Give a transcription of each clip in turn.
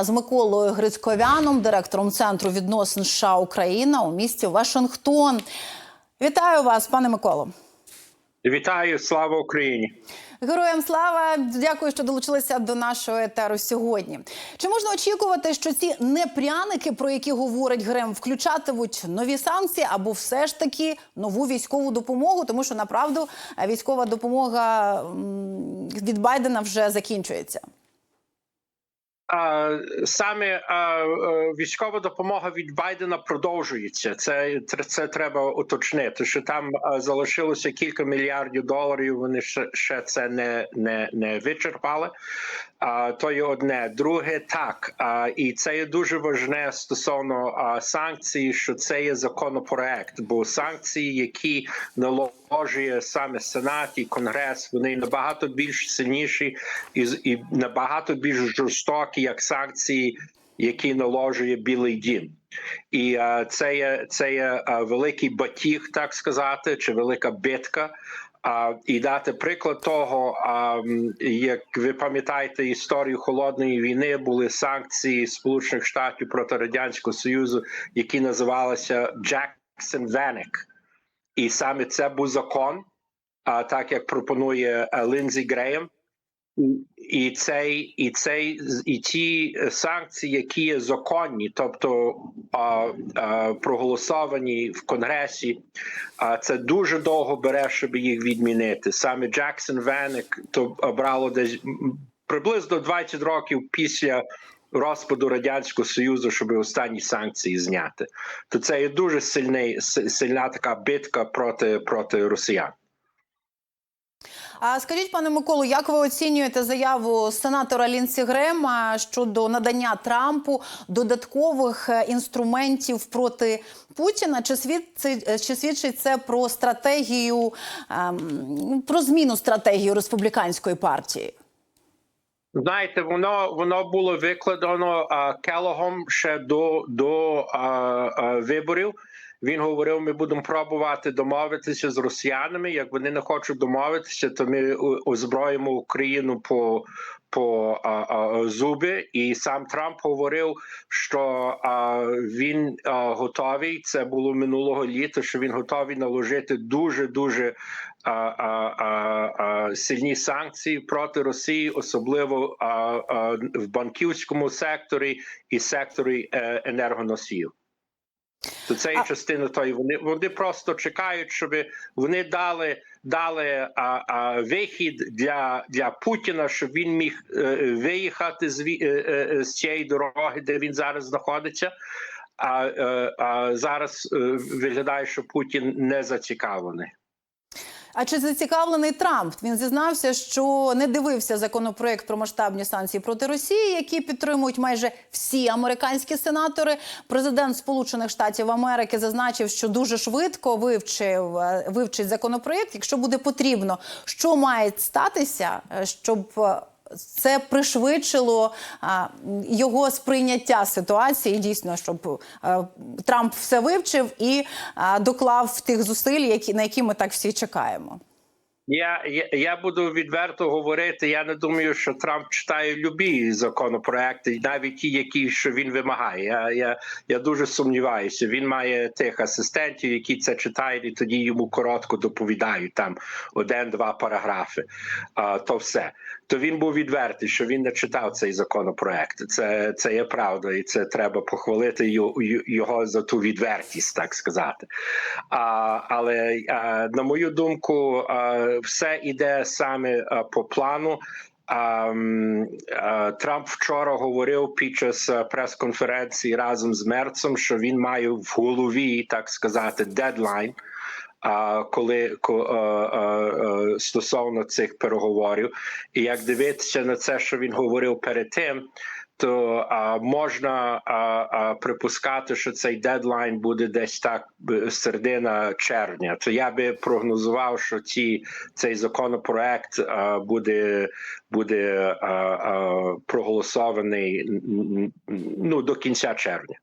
з Миколою Грицьковяном, директором центру відносин США Україна у місті Вашингтон. Вітаю вас, пане Миколо. Вітаю, слава Україні! Героям слава! Дякую, що долучилися до нашого етеру сьогодні. Чи можна очікувати, що ці непряники, про які говорить Грем, включатимуть нові санкції або все ж таки нову військову допомогу? Тому що направду е, військова допомога від Байдена вже закінчується. Саме е, військова допомога від Байдена продовжується. Це це треба уточнити. Що там залишилося кілька мільярдів доларів. Вони ще, ще це не не, не вичерпали. А, то є одне. Друге, так а, і це є дуже важне стосовно санкцій, що це є законопроект, бо санкції, які наложує саме Сенат і Конгрес, вони набагато більш сильніші і, і набагато більш жорстокі, як санкції, які наложує Білий Дім. І а, це є це є а, великий батіг, так сказати, чи велика битка. А, і дати приклад того, а, як ви пам'ятаєте історію холодної війни, були санкції Сполучених Штатів проти радянського союзу, які називалися Jackson Веник. І саме це був закон, а так як пропонує е, Лінзі Греєм. І- цей, і цей, і ті санкції, які є законні, тобто а, а, проголосовані в Конгресі, а це дуже довго бере, щоб їх відмінити. Саме Джексон Веник то брало десь приблизно 20 років після розпаду радянського союзу, щоб останні санкції зняти. То це є дуже сильний сильна така битка проти проти росіян. А скажіть, пане Миколу, як ви оцінюєте заяву сенатора Лінсі Грема щодо надання Трампу додаткових е, інструментів проти Путіна? Чи свідчить, е, чи свідчить це про стратегію ем, про зміну стратегії республіканської партії? Знаєте, воно воно було викладено а, Келогом ще до, до а, а, виборів. Він говорив: ми будемо пробувати домовитися з росіянами. Як вони не хочуть домовитися, то ми озброїмо Україну по, по а, а, зуби. І сам Трамп говорив, що а, він а, готовий. Це було минулого літа. Що він готовий наложити дуже дуже а, а, а, сильні санкції проти Росії, особливо а, а, в банківському секторі і секторі е, енергоносіїв. То це А- частина тої. Вони вони просто чекають, щоб вони дали дали а, а, вихід для, для Путіна, щоб він міг е, виїхати з, е, е, з цієї дороги, де він зараз знаходиться. А, е, а зараз е, виглядає, що Путін не зацікавлений. А чи зацікавлений Трамп? Він зізнався, що не дивився законопроект про масштабні санкції проти Росії, які підтримують майже всі американські сенатори. Президент Сполучених Штатів Америки зазначив, що дуже швидко вивчив е, вивчить законопроект, якщо буде потрібно. Що має статися, е, щоб е, це пришвидшило його сприйняття ситуації. Дійсно, щоб е, Трамп все вивчив і доклав тих зусиль, які на які ми так всі чекаємо. Я, я буду відверто говорити. Я не думаю, що Трамп читає любі законопроекти, навіть ті, які що він вимагає. Я я, я дуже сумніваюся. Він має тих асистентів, які це читають, і тоді йому коротко доповідають там один-два параграфи. А, то все. То він був відвертий, що він не читав цей законопроект. Це це є правда, і це треба похвалити його за ту відвертість, так сказати. А, але а, на мою думку, а, все йде саме а, по плану. А, Трамп вчора говорив під час а, прес-конференції разом з Мерцем, що він має в голові, так сказати, дедлайн. А коли стосовно цих переговорів, і як дивитися на це, що він говорив перед тим, то а, можна а, а, припускати, що цей дедлайн буде десь так середина червня. То я би прогнозував, що ці цей законопроект а, буде буде а, а, проголосований ну до кінця червня.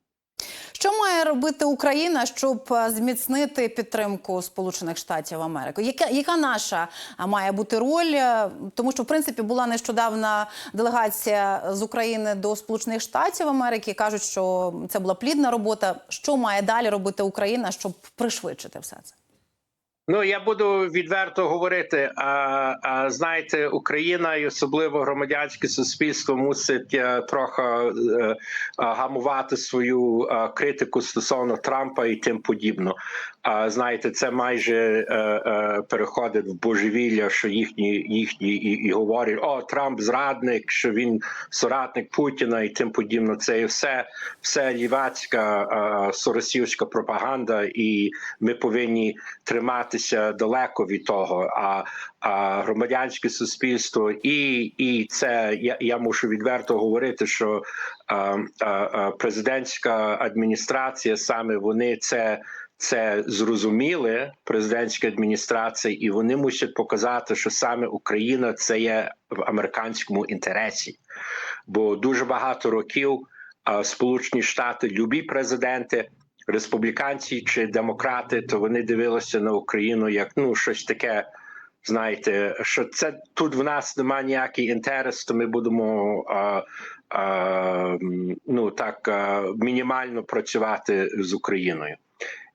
Що має робити Україна, щоб е, зміцнити підтримку Сполучених Штатів Америки? Яка, яка наша має бути роль? Е, Тому що в принципі була нещодавна делегація з України до Сполучених Штатів Америки. кажуть, що це була плідна робота. Що має далі робити Україна, щоб пришвидшити все це? Ну я буду відверто говорити. А, а знаєте, Україна і особливо громадянське суспільство мусить е, трохи е, е, гамувати свою е, критику стосовно Трампа і тим подібно. А знаєте, це майже е, е, переходить в божевілля, що їхні їхні і, і говорять: о, Трамп зрадник, що він соратник Путіна і тим подібно. Це і все, все лівацька е, соросівська пропаганда, і ми повинні триматися далеко від того. А, а громадянське суспільство і, і це я, я мушу відверто говорити, що а, а, президентська адміністрація саме вони це. Це зрозуміли президентська адміністрація, і вони мусять показати, що саме Україна це є в американському інтересі, бо дуже багато років Сполучені Штати, любі президенти, республіканці чи демократи, то вони дивилися на Україну як ну щось таке. Знаєте, що це тут в нас немає ніякий інтерес, то ми будемо а, а, ну так а, мінімально працювати з Україною.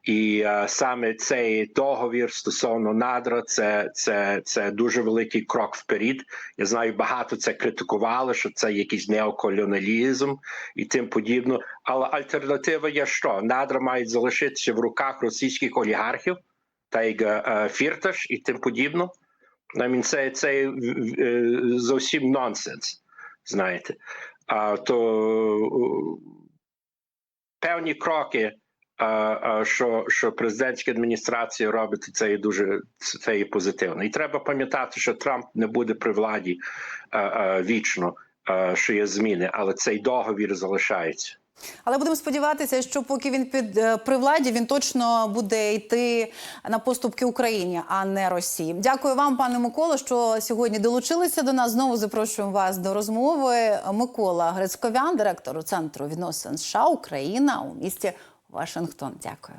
І е, саме цей договір стосовно надра, це, це, це дуже великий крок вперед. Я знаю, багато це критикували, що це якийсь неоколоніалізм і тим подібно. Але альтернатива є що? Надра мають залишитися в руках російських олігархів, та як е, Фірташ і тим подібно. I mean, це, це е, зовсім нонсенс, знаєте. А то е, певні кроки що, що президентська адміністрація робить, це є дуже це є позитивно. І треба пам'ятати, що Трамп не буде при владі вічно, що є зміни, але цей договір залишається. Але будемо сподіватися, що поки він під е, при владі, він точно буде йти на поступки Україні, а не Росії. Дякую вам, пане Миколо, що сьогодні долучилися до нас. Знову запрошуємо вас до розмови. Микола Грицьковян, директор центру відносин США Україна у місті Вашингтон. Дякую.